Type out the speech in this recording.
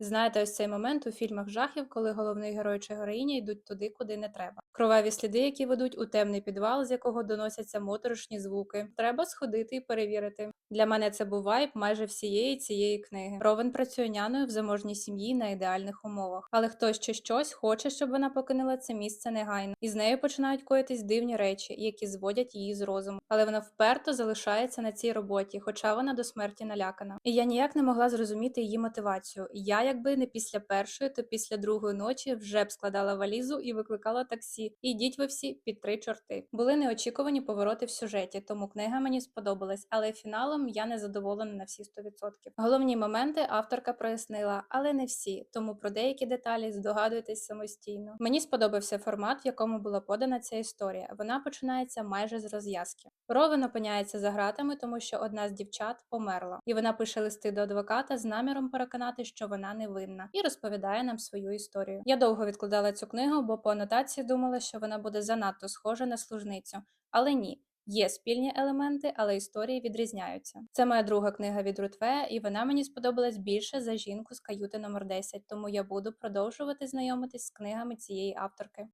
Знаєте, ось цей момент у фільмах жахів, коли головний герой чи героїня йдуть туди, куди не треба. Кроваві сліди, які ведуть у темний підвал, з якого доносяться моторошні звуки. Треба сходити і перевірити. Для мене це був вайб майже всієї цієї книги. Ровен працює няною в заможній сім'ї на ідеальних умовах, але хтось чи щось хоче, щоб вона покинула це місце негайно, і з нею починають коїтись дивні речі, які зводять її з розуму. Але вона вперто залишається на цій роботі, хоча вона до смерті налякана. І я ніяк не могла зрозуміти її мотивацію. Я, якби не після першої, то після другої ночі вже б складала валізу і викликала таксі. Ідіть ви всі під три чорти. Були неочікувані повороти в сюжеті, тому книга мені сподобалась, але фіналом я не задоволена на всі 100%. Головні моменти авторка прояснила, але не всі, тому про деякі деталі здогадуйтесь самостійно. Мені сподобався формат, в якому була подана ця історія. Вона починається майже з розв'язки. Ровен опиняється за гратами, тому що одна з дівчат померла, і вона пише листи до адвоката з наміром переконати, що вона невинна, і розповідає нам свою історію. Я довго відкладала цю книгу, бо по анотації думала, що вона буде занадто схожа на служницю, але ні. Є спільні елементи, але історії відрізняються. Це моя друга книга від Рутве, і вона мені сподобалась більше за жінку з каюти номер 10, тому я буду продовжувати знайомитись з книгами цієї авторки.